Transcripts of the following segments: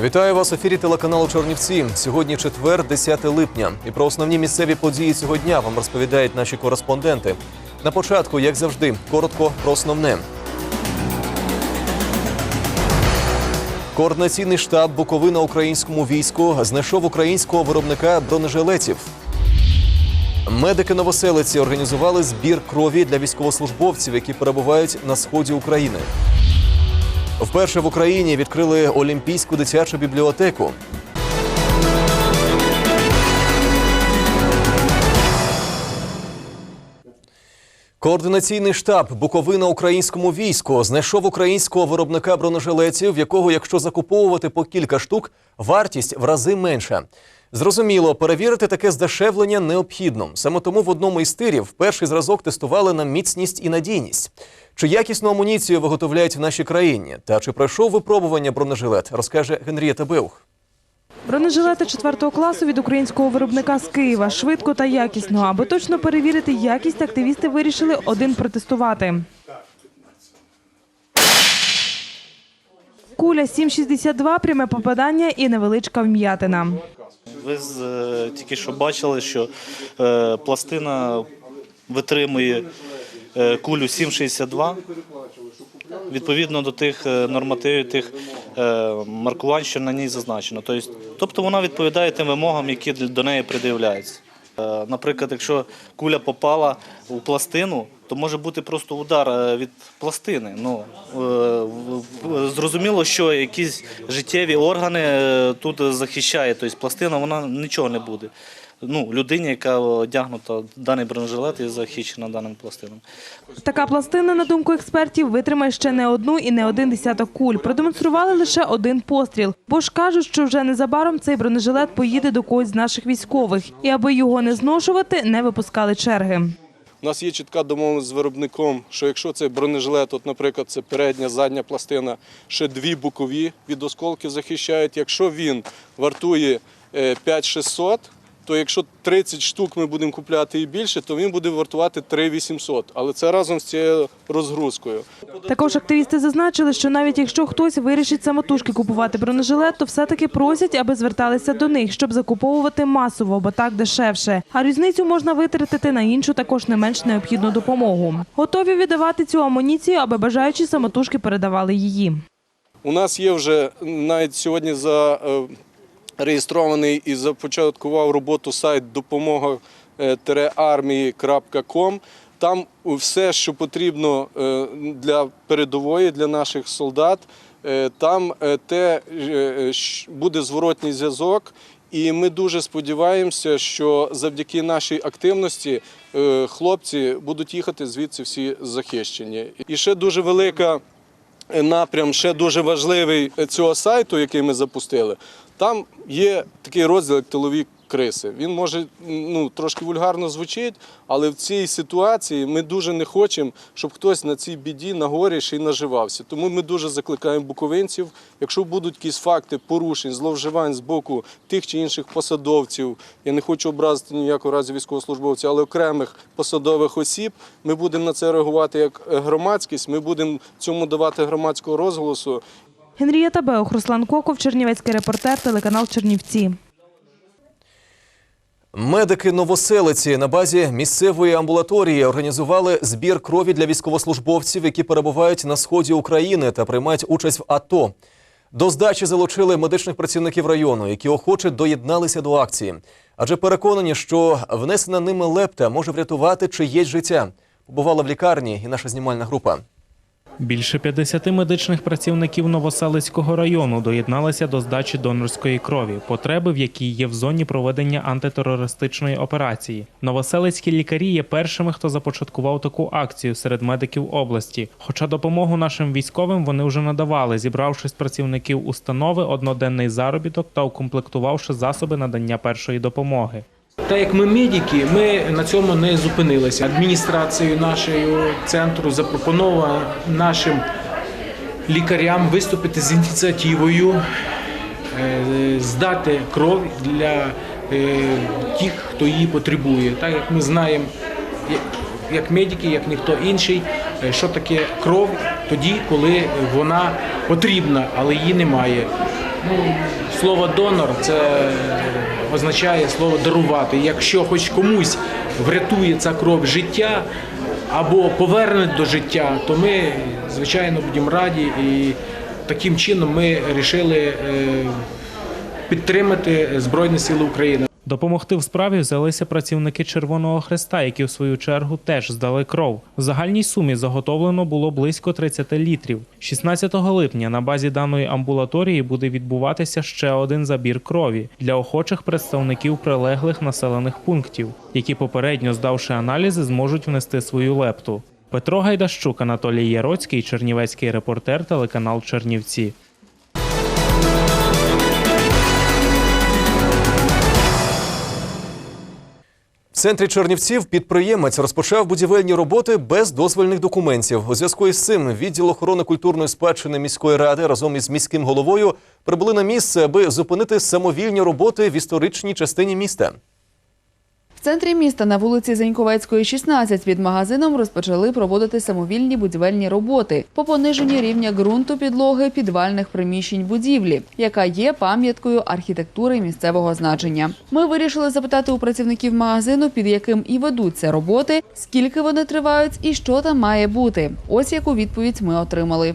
Вітаю вас в ефірі телеканалу Чорнівці. Сьогодні четвер, 10 липня. І про основні місцеві події цього дня вам розповідають наші кореспонденти. На початку, як завжди, коротко про основне. Координаційний штаб Буковина українському війську знайшов українського виробника бронежилетів. Медики Новоселиці організували збір крові для військовослужбовців, які перебувають на сході України. Вперше в Україні відкрили Олімпійську дитячу бібліотеку. Координаційний штаб Буковина українському війську знайшов українського виробника бронежилетів, в якого, якщо закуповувати по кілька штук, вартість в рази менша. Зрозуміло, перевірити таке здешевлення необхідно. Саме тому в одному із тирів перший зразок тестували на міцність і надійність. Чи якісну амуніцію виготовляють в нашій країні? Та чи пройшов випробування бронежилет, розкаже Генрієта Беух. Бронежилети 4 класу від українського виробника з Києва швидко та якісно. Аби точно перевірити якість, активісти вирішили один протестувати. Куля 7,62, пряме попадання і невеличка вм'ятина. Ви з- е, тільки що бачили, що е, пластина витримує кулю 7,62. Відповідно до тих е, нормативів, тих е, маркувань, що на ній зазначено. Тобто, тобто вона відповідає тим вимогам, які до неї пред'являються. Е, Наприклад, якщо куля попала у пластину, то може бути просто удар е, від пластини. Ну, е, зрозуміло, що якісь життєві органи е, тут захищає, тобто пластина вона нічого не буде. Ну, людині, яка одягнута в даний бронежилет і захищена даним пластином. Така пластина, на думку експертів, витримає ще не одну і не один десяток куль. Продемонстрували лише один постріл, бо ж кажуть, що вже незабаром цей бронежилет поїде до когось з наших військових. І аби його не зношувати, не випускали черги. У нас є чітка домовленість з виробником, що якщо цей бронежилет, от, наприклад, це передня, задня пластина, ще дві бокові від осколків захищають. Якщо він вартує е, 5600, то якщо 30 штук ми будемо купляти і більше, то він буде вартувати 3800. Але це разом з цією розгрузкою. Також активісти зазначили, що навіть якщо хтось вирішить самотужки купувати бронежилет, то все-таки просять, аби зверталися до них, щоб закуповувати масово, бо так дешевше. А різницю можна витратити на іншу, також не менш необхідну допомогу. Готові віддавати цю амуніцію, аби бажаючі самотужки передавали її. У нас є вже навіть сьогодні за е, реєстрований і започаткував роботу сайт допомога-армії.ком. Там все, що потрібно е, для передової, для наших солдат. Е, Там е, те буде зворотній зв'язок. І ми дуже сподіваємося, що завдяки нашій активності хлопці будуть їхати звідси всі захищені. І ще дуже велика напрям, ще дуже важливий цього сайту, який ми запустили. Там є такий розділ, як тилові криси. Він може ну, трошки вульгарно звучить, але в цій ситуації ми дуже не хочемо, щоб хтось на цій біді на горі ще й наживався. Тому ми дуже закликаємо буковинців, якщо будуть якісь факти порушень, зловживань з боку тих чи інших посадовців, я не хочу образити ніякого разі військовослужбовців, але окремих посадових осіб, ми будемо на це реагувати як громадськість, ми будемо цьому давати громадського розголосу. Генрієта Беух, Руслан Коков, Чернівецький репортер, телеканал Чернівці. Медики Новоселиці на базі місцевої амбулаторії організували збір крові для військовослужбовців, які перебувають на сході України та приймають участь в АТО. До здачі залучили медичних працівників району, які охоче доєдналися до акції, адже переконані, що внесена ними лепта може врятувати чиєсь життя. Побувала в лікарні і наша знімальна група. Більше 50 медичних працівників Новоселицького району доєдналися до здачі донорської крові, потреби в якій є в зоні проведення антитерористичної операції. Новоселицькі лікарі є першими, хто започаткував таку акцію серед медиків області. Хоча допомогу нашим військовим вони вже надавали, зібравши з працівників установи одноденний заробіток та укомплектувавши засоби надання першої допомоги. Так як ми медики, ми на цьому не зупинилися. Адміністрацією нашого центру запропоновано нашим лікарям виступити з ініціативою е, здати кров для е, тих, хто її потребує. Так як ми знаємо, як- медики, як ніхто інший, е, що таке кров тоді, коли вона потрібна, але її немає. Ну, слово донор це означає слово дарувати. Якщо хоч комусь врятує ця кров життя або поверне до життя, то ми, звичайно, будемо раді. І таким чином ми вирішили підтримати Збройні Сили України. Допомогти в справі взялися працівники Червоного Хреста, які в свою чергу теж здали кров. В загальній сумі заготовлено було близько 30 літрів. 16 липня на базі даної амбулаторії буде відбуватися ще один забір крові для охочих представників прилеглих населених пунктів, які попередньо здавши аналізи, зможуть внести свою лепту. Петро Гайдащук, Анатолій Яроцький, Чернівецький репортер, телеканал Чернівці. В центрі Чернівців підприємець розпочав будівельні роботи без дозвольних документів. У зв'язку із цим відділ охорони культурної спадщини міської ради разом із міським головою прибули на місце, аби зупинити самовільні роботи в історичній частині міста. Центрі міста на вулиці Зеньковецької, 16 під магазином розпочали проводити самовільні будівельні роботи по пониженню рівня ґрунту підлоги підвальних приміщень будівлі, яка є пам'яткою архітектури місцевого значення. Ми вирішили запитати у працівників магазину, під яким і ведуться роботи, скільки вони тривають і що там має бути. Ось яку відповідь ми отримали.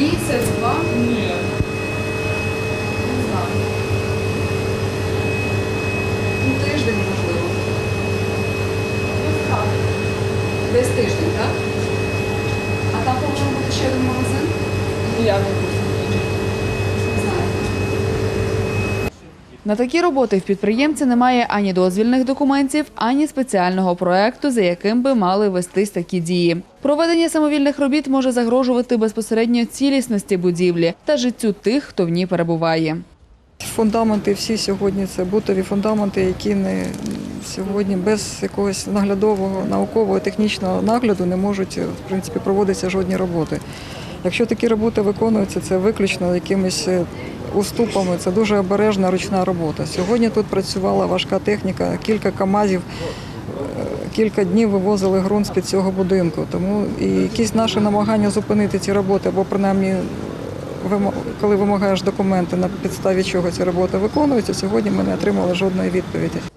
Місяць, два? Ну, тиждень, можливо. Десь тиждень, так? А там повинен бути ще один магазин? Я. На такі роботи в підприємця немає ані дозвільних документів, ані спеціального проекту, за яким би мали вестись такі дії. Проведення самовільних робіт може загрожувати безпосередньо цілісності будівлі та життю тих, хто в ній перебуває. Фундаменти всі сьогодні це бутові фундаменти, які не сьогодні без якогось наглядового наукового технічного нагляду не можуть в принципі проводитися жодні роботи. Якщо такі роботи виконуються, це виключно якимись е, уступами. Це дуже обережна ручна робота. Сьогодні тут працювала важка техніка, кілька камазів. е, Кілька днів вивозили ґрунт з-під цього будинку. Тому і якісь наші намагання зупинити ці роботи, або принаймні коли вимагаєш документи, на підставі чого ці роботи виконуються, сьогодні ми не отримали жодної відповіді.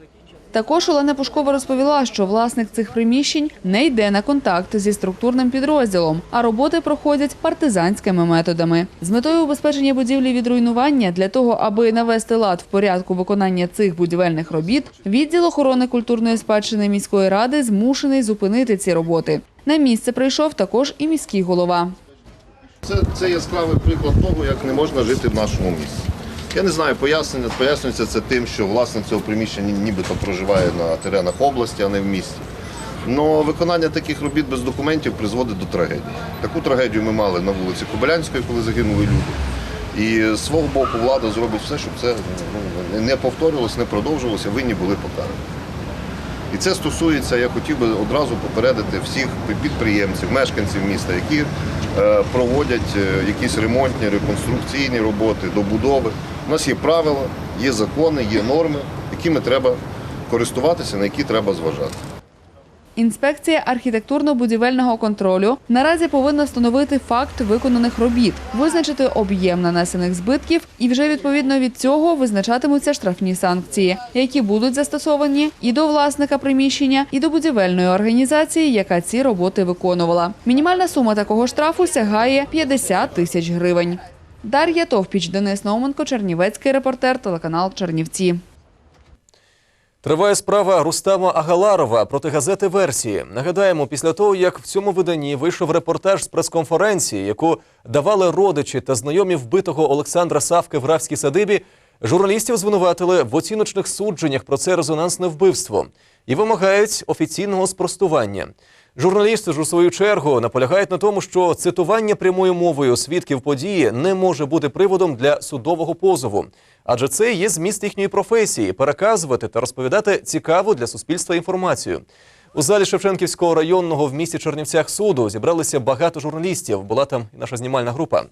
Також Олена Пушкова розповіла, що власник цих приміщень не йде на контакт зі структурним підрозділом, а роботи проходять партизанськими методами. З метою убезпечення будівлі від руйнування для того, аби навести лад в порядку виконання цих будівельних робіт, відділ охорони культурної спадщини міської ради змушений зупинити ці роботи. На місце прийшов також і міський голова. Це, це яскравий приклад того, як не можна жити в нашому місті. Я не знаю пояснення, пояснюється це тим, що власник цього приміщення нібито проживає на теренах області, а не в місті. Но виконання таких робіт без документів призводить до трагедії. Таку трагедію ми мали на вулиці Кобилянської, коли загинули люди. І з свого боку влада зробить все, щоб це ну, не повторювалося, не продовжувалося, винні були покарані. І це стосується, я хотів би одразу попередити всіх підприємців, мешканців міста, які е, проводять е, якісь ремонтні, реконструкційні роботи, добудови. У нас є правила, є закони, є норми, якими треба користуватися, на які треба зважати. Інспекція архітектурно-будівельного контролю наразі повинна встановити факт виконаних робіт, визначити об'єм нанесених збитків і вже відповідно від цього визначатимуться штрафні санкції, які будуть застосовані і до власника приміщення, і до будівельної організації, яка ці роботи виконувала. Мінімальна сума такого штрафу сягає 50 тисяч гривень. Дар'я Товпіч, Денис Науменко, Чернівецький репортер, телеканал Чернівці. Триває справа Рустама Агаларова проти газети Версії. Нагадаємо, після того як в цьому виданні вийшов репортаж з прес-конференції, яку давали родичі та знайомі вбитого Олександра Савки в Равській садибі, журналістів звинуватили в оціночних судженнях про це резонансне вбивство і вимагають офіційного спростування. Журналісти ж у свою чергу наполягають на тому, що цитування прямою мовою свідків події не може бути приводом для судового позову, адже це є зміст їхньої професії переказувати та розповідати цікаву для суспільства інформацію. У залі Шевченківського районного в місті Чернівцях суду зібралися багато журналістів. Була там і наша знімальна група.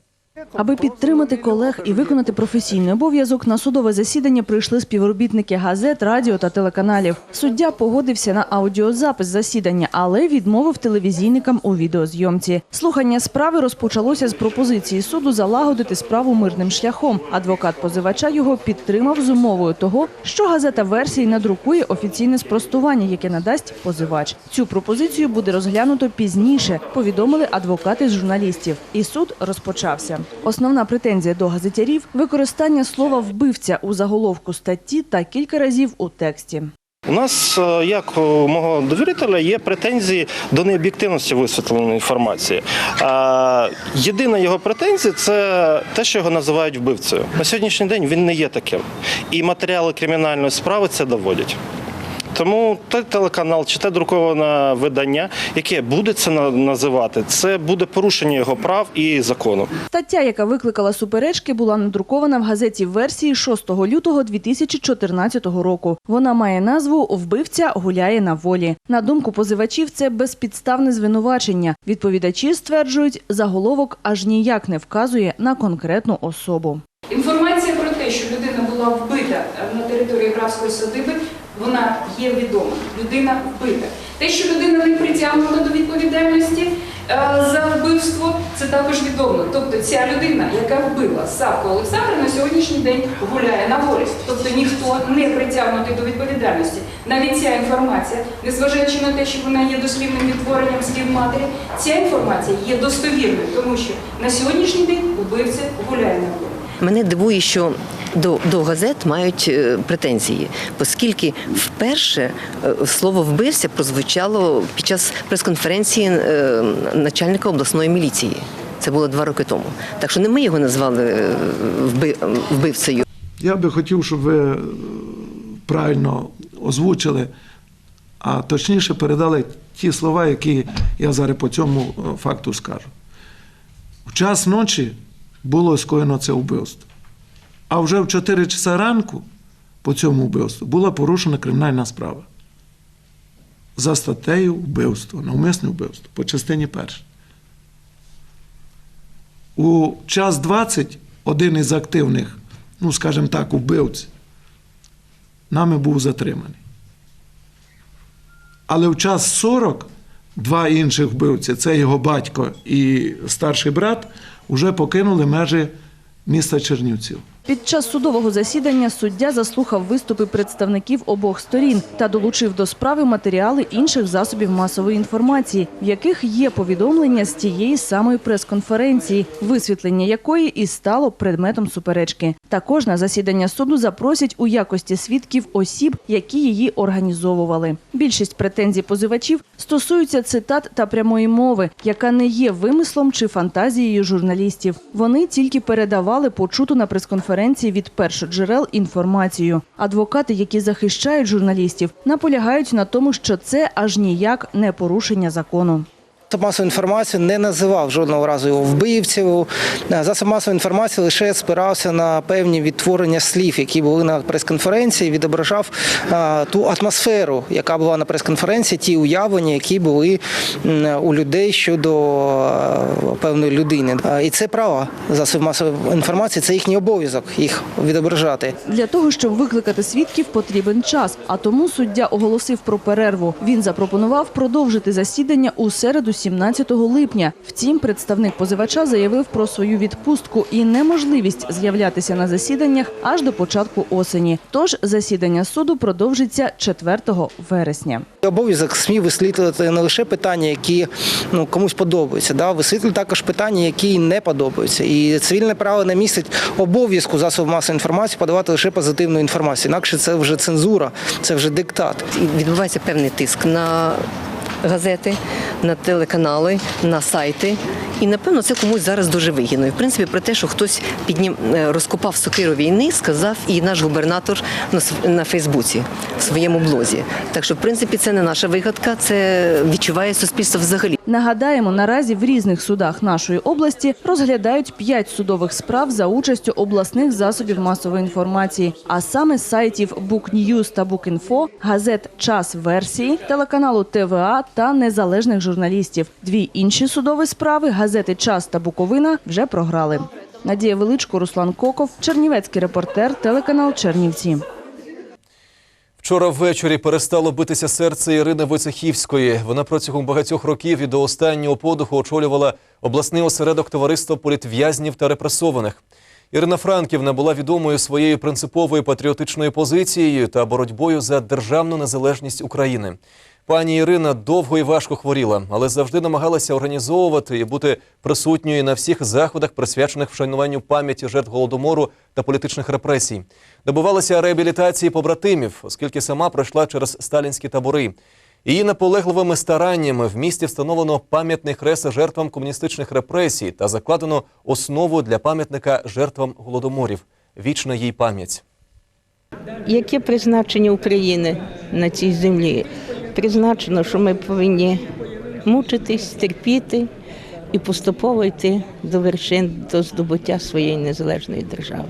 Аби підтримати колег і виконати професійний обов'язок, на судове засідання прийшли співробітники газет, радіо та телеканалів. Суддя погодився на аудіозапис засідання, але відмовив телевізійникам у відеозйомці. Слухання справи розпочалося з пропозиції суду залагодити справу мирним шляхом. Адвокат позивача його підтримав з умовою того, що газета версії надрукує офіційне спростування, яке надасть позивач. Цю пропозицію буде розглянуто пізніше. Повідомили адвокати з журналістів. І суд розпочався. Основна претензія до газетярів використання слова вбивця у заголовку статті та кілька разів у тексті. У нас, е, як у мого довірителя, є претензії до необ'єктивності висвітленої інформації. Єдина його претензія це те, що його називають вбивцею. На сьогоднішній день він не є таким. І матеріали кримінальної справи це доводять. Тому той телеканал чи те друковане видання, яке буде це називати, це буде порушення його прав і закону. Стаття, яка викликала суперечки, була надрукована в газеті версії 6 лютого 2014 року. Вона має назву Вбивця гуляє на волі. На думку позивачів, це безпідставне звинувачення. Відповідачі стверджують, заголовок аж ніяк не вказує на конкретну особу. Інформація про те, що людина була вбита на території графської садиби, вона є відома. Людина вбита. Те, що людина не притягнута до відповідальності е, за вбивство, це також відомо. Тобто ця людина, яка вбила Савку Олександра, на сьогоднішній день гуляє на волі. Тобто ніхто не притягнутий до відповідальності. Навіть ця інформація, незважаючи на те, що вона є дослівним відтворенням слів матері, ця інформація є достовірною, тому що на сьогоднішній день вбивця гуляє на волі. Мене дивує, що до, до газет мають е, претензії, оскільки вперше е, слово вбився прозвучало під час прес-конференції е, начальника обласної міліції. Це було два роки тому. Так що не ми його назвали вби- вбивцею. Я би хотів, щоб ви правильно озвучили, а точніше передали ті слова, які я зараз по цьому факту скажу. В час ночі було скоєно це вбивство. А вже в 4 часа ранку по цьому вбивству була порушена кримінальна справа. За статтею вбивство, навмисне вбивство по частині першій. У час 20 один із активних, ну скажімо так, вбивць, нами був затриманий. Але в час 40 два інших вбивці, це його батько і старший брат, вже покинули межі міста Чернівців. Під час судового засідання суддя заслухав виступи представників обох сторін та долучив до справи матеріали інших засобів масової інформації, в яких є повідомлення з тієї самої прес-конференції, висвітлення якої і стало предметом суперечки. Також на засідання суду запросять у якості свідків осіб, які її організовували. Більшість претензій позивачів стосуються цитат та прямої мови, яка не є вимислом чи фантазією журналістів. Вони тільки передавали почуту на прес-конференції від першоджерел інформацію. Адвокати, які захищають журналістів, наполягають на тому, що це аж ніяк не порушення закону. Масової інформації не називав жодного разу його вбивців. Засоб масової інформації лише спирався на певні відтворення слів, які були на прес-конференції, відображав ту атмосферу, яка була на прес-конференції, ті уявлення, які були у людей щодо певної людини. І це право засобів масової інформації, це їхній обов'язок їх відображати. Для того, щоб викликати свідків, потрібен час. А тому суддя оголосив про перерву. Він запропонував продовжити засідання у середу 17 липня. Втім, представник позивача заявив про свою відпустку і неможливість з'являтися на засіданнях аж до початку осені. Тож засідання суду продовжиться 4 вересня. Обов'язок СМІ висвітлювати не лише питання, які ну комусь подобаються, да висвітлювати також питання, які не подобаються. І цивільне право не містить обов'язку засобів масової інформації подавати лише позитивну інформацію. Інакше це вже цензура, це вже диктат. Відбувається певний тиск на газети, на телеканали, на сайти. І напевно це комусь зараз дуже вигідно. І в принципі про те, що хтось піднім е, розкопав сокиру війни, сказав і наш губернатор на на Фейсбуці в своєму блозі. Так що, в принципі, це не наша вигадка, це відчуває суспільство взагалі. Нагадаємо, наразі в різних судах нашої області розглядають п'ять судових справ за участю обласних засобів масової інформації, а саме сайтів BookNews та BookInfo, газет Час версії, телеканалу ТВА та незалежних журналістів. Дві інші судові справи газети Час та Буковина вже програли. Надія Величко, Руслан Коков, Чернівецький репортер, телеканал Чернівці. Вчора ввечері перестало битися серце Ірини Войцехівської. Вона протягом багатьох років і до останнього подиху очолювала обласний осередок товариства політв'язнів та репресованих. Ірина Франківна була відомою своєю принциповою патріотичною позицією та боротьбою за державну незалежність України. Пані Ірина довго і важко хворіла, але завжди намагалася організовувати і бути присутньою на всіх заходах, присвячених вшануванню пам'яті жертв голодомору та політичних репресій. Добувалася реабілітації побратимів, оскільки сама пройшла через сталінські табори. Її наполегливими стараннями в місті встановлено пам'ятний хрест жертвам комуністичних репресій та закладено основу для пам'ятника жертвам голодоморів. Вічна їй пам'ять. Яке призначення України на цій землі? Призначено, що ми повинні мучитись, терпіти і поступово йти до вершин, до здобуття своєї незалежної держави.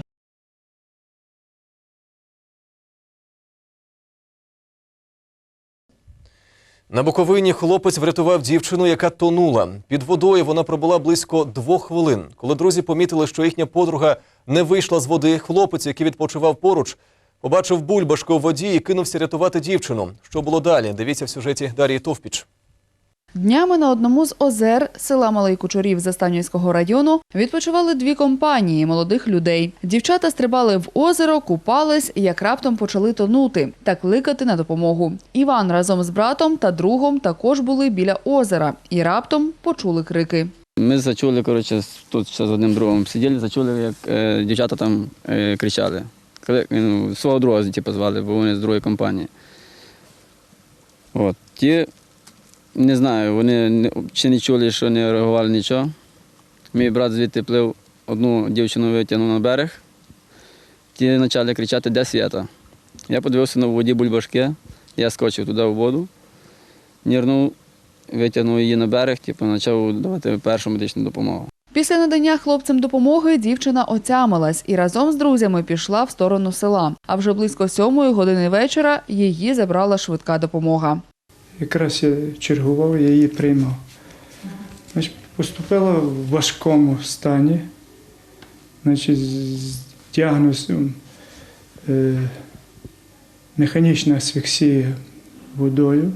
На Буковині хлопець врятував дівчину, яка тонула. Під водою вона пробула близько двох хвилин. Коли друзі помітили, що їхня подруга не вийшла з води, хлопець, який відпочивав поруч, побачив бульбашку у воді і кинувся рятувати дівчину. Що було далі? Дивіться в сюжеті Дарії Товпіч. Днями на одному з озер села Малий Кучурів Застанівського району відпочивали дві компанії молодих людей. Дівчата стрибали в озеро, купались, як раптом почали тонути та кликати на допомогу. Іван разом з братом та другом також були біля озера і раптом почули крики. Ми зачули, коротше, тут ще з одним другом сиділи, зачули, як е, дівчата там е, кричали. Свого друга типу, звали, бо вони з другої компанії. От. Ті, не знаю, вони чи не чули, що не реагували нічого. Мій брат звідти плив, одну дівчину витягнув на берег. Ті почали кричати, де свята. Я подивився на воді бульбашки, я скочив туди в воду, нірнув, витягнув її на берег, типу, почав давати першу медичну допомогу. Після надання хлопцям допомоги дівчина отямилась і разом з друзями пішла в сторону села. А вже близько сьомої години вечора її забрала швидка допомога. Якраз я чергував, я її приймав. Поступила в важкому стані, значить, з діагнозом е, механічна асфіксія водою.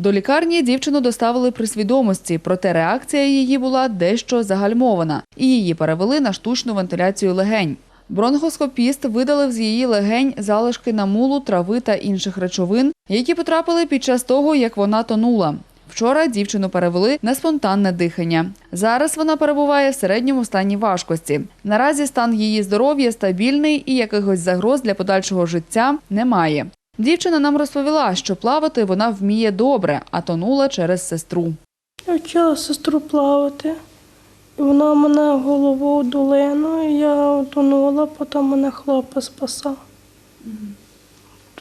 До лікарні дівчину доставили при свідомості, проте реакція її була дещо загальмована, і її перевели на штучну вентиляцію легень. Бронхоскопіст видалив з її легень залишки намулу, трави та інших речовин, які потрапили під час того, як вона тонула. Вчора дівчину перевели на спонтанне дихання. Зараз вона перебуває в середньому стані важкості. Наразі стан її здоров'я стабільний і якихось загроз для подальшого життя немає. Дівчина нам розповіла, що плавати вона вміє добре, а тонула через сестру. Я вчила сестру плавати. І вона мене головою долину, і я утонула, потім мене хлопець спасав.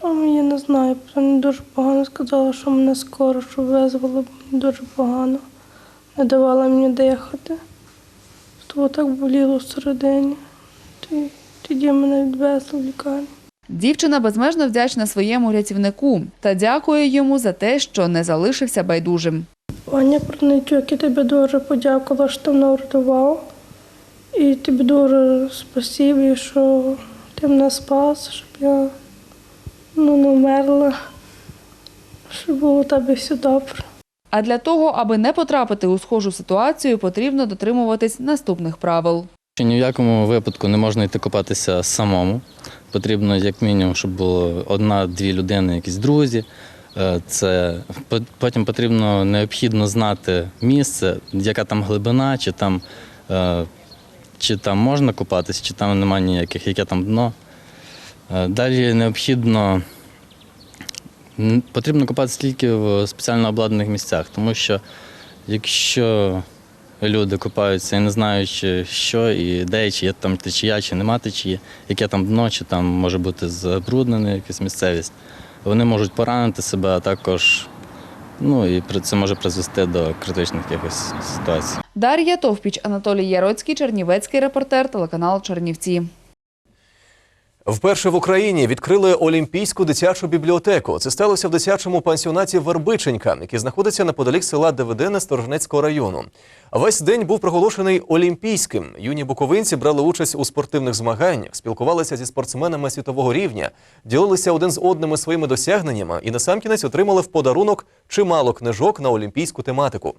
Там я не знаю, мені дуже погано сказала, що мене скоро що визвали, дуже погано. Не давала мені дихати. То так боліло всередині. Тоді мене відвезли в лікарню. Дівчина безмежно вдячна своєму рятівнику та дякує йому за те, що не залишився байдужим. Ваня Корничук, я тобі дуже подякувала, що ти мене врятував. І тобі дуже спасибі, що ти мене спас, щоб я ну, не вмерла, щоб було тебе все добре. А для того, аби не потрапити у схожу ситуацію, потрібно дотримуватись наступних правил. Ні в якому випадку не можна йти копатися самому. Потрібно, як мінімум, щоб було одна-дві людини, якісь друзі. Е, Це потім потрібно необхідно знати місце, яка там глибина, чи там, е, чи там можна купатися, чи там немає ніяких, яке там дно. Е, Далі необхідно потрібно купатися тільки в спеціально обладнаних місцях, тому що якщо люди купаються і не знаючи, що і де, чи є там течія, чи нема течії, яке там дно, чи там може бути забруднена якась місцевість, вони можуть поранити себе, а також ну, і це може призвести до критичних якихось ситуацій. Дар'я Товпіч, Анатолій Яроцький, Чернівецький репортер, телеканал Чернівці. Вперше в Україні відкрили Олімпійську дитячу бібліотеку. Це сталося в дитячому пансіонаті Вербиченька, який знаходиться неподалік села Давидене Сторожнецького району. Весь день був проголошений олімпійським. Юні буковинці брали участь у спортивних змаганнях, спілкувалися зі спортсменами світового рівня, ділилися один з одними своїми досягненнями і насамкінець отримали в подарунок чимало книжок на олімпійську тематику.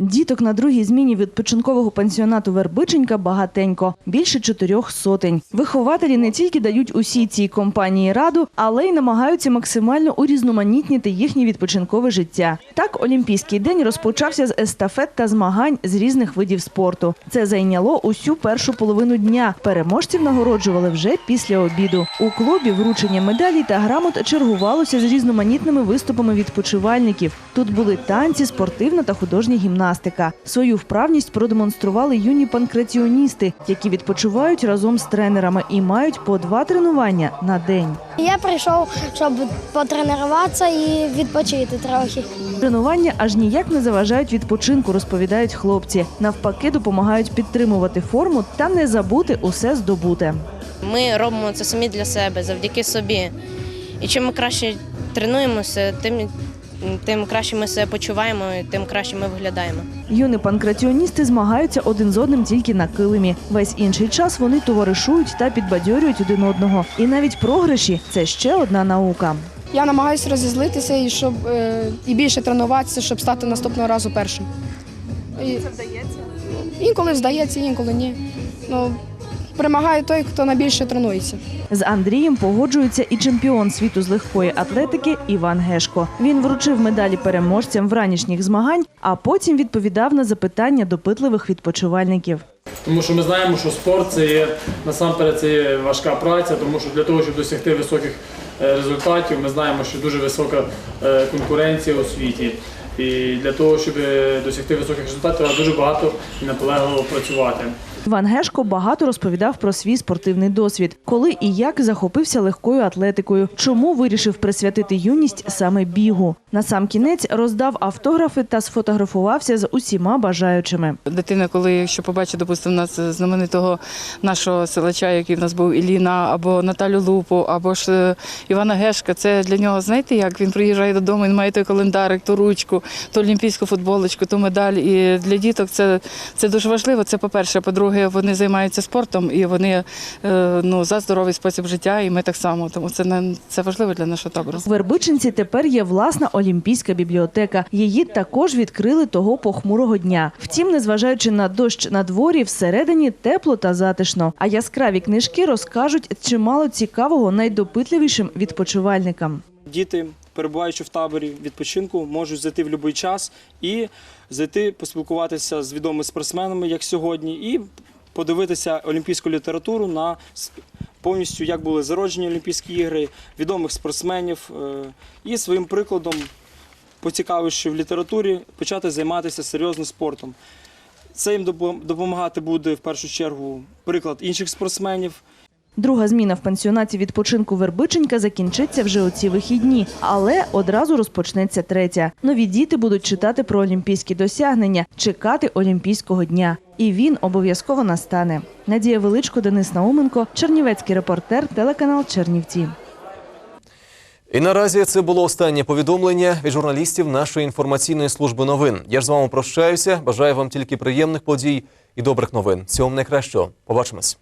Діток на другій зміні відпочинкового пансіонату Вербиченька багатенько – більше чотирьох сотень. Вихователі не тільки дають усій цій компанії раду, але й намагаються максимально урізноманітнити їхнє відпочинкове життя. Так, Олімпійський день розпочався з естафет та змагань з різних видів спорту. Це зайняло усю першу половину дня. Переможців нагороджували вже після обіду. У клубі вручення медалей та грамот чергувалося з різноманітними виступами відпочивальників. Тут були танці, спортивна та художня гімнастика. Свою вправність продемонстрували юні панкратіоністи, які відпочивають разом з тренерами і мають по два тренування на день. Я прийшов, щоб потренуватися і відпочити трохи. Тренування аж ніяк не заважають відпочинку, розповідають хлопці. Навпаки, допомагають підтримувати форму та не забути усе здобуте. Ми робимо це самі для себе, завдяки собі. І чим ми краще тренуємося, тим, тим краще ми себе почуваємо, і тим краще ми виглядаємо. Юні панкратіоністи змагаються один з одним тільки на килимі. Весь інший час вони товаришують та підбадьорюють один одного. І навіть програші це ще одна наука. Я намагаюся розізлитися і щоб е, і більше тренуватися, щоб стати наступного разу першим. І... Це вдається? Інколи вдається, інколи ні. Ну, перемагає той, хто найбільше тренується. З Андрієм погоджується і чемпіон світу з легкої атлетики Іван Гешко. Він вручив медалі переможцям вранішніх змагань, а потім відповідав на запитання допитливих відпочивальників. Тому що ми знаємо, що спорт це є насамперед це є важка праця, тому що для того, щоб досягти високих е, результатів, ми знаємо, що дуже висока е, конкуренція у світі. І для того, щоб досягти високих результатів, треба дуже багато і наполегливо працювати. Іван Гешко багато розповідав про свій спортивний досвід, коли і як захопився легкою атлетикою, чому вирішив присвятити юність саме бігу. На сам кінець роздав автографи та сфотографувався з усіма бажаючими. Дитина, коли якщо побачить, допустимо, нас знаменитого нашого силача, який в нас був Іліна, або Наталю Лупу, або ж е, Івана Гешка, це для нього, знаєте, як він приїжджає додому, він має той календарик, ту ручку, ту олімпійську футболочку, ту медаль. І для діток це, це дуже важливо. Це по-перше. По-друге, вони займаються спортом і вони е, ну, за здоровий спосіб життя, і ми так само. Тому це не це важливо для нашого табору. В Вербичинці тепер є власна олімпійська бібліотека. Її також відкрили того похмурого дня. Втім, незважаючи на дощ на дворі, всередині тепло та затишно. А яскраві книжки розкажуть чимало цікавого найдопитливішим відпочивальникам. Діти, перебуваючи в таборі відпочинку, можуть зайти в будь-який час і зайти поспілкуватися з відомими спортсменами, як сьогодні, і подивитися олімпійську літературу на повністю, як були зароджені Олімпійські ігри, відомих спортсменів, е, і своїм прикладом, поцікавивши в літературі, почати займатися серйозно спортом. Це їм допомагати буде в першу чергу приклад інших спортсменів. Друга зміна в пансіонаті відпочинку Вербиченька закінчиться вже у ці вихідні, але одразу розпочнеться третя. Нові діти будуть читати про олімпійські досягнення, чекати Олімпійського дня. І він обов'язково настане. Надія Величко, Денис Науменко, Чернівецький репортер, телеканал Чернівці. І наразі це було останнє повідомлення від журналістів нашої інформаційної служби новин. Я ж з вами прощаюся. Бажаю вам тільки приємних подій і добрих новин. Всього найкращого. Побачимось.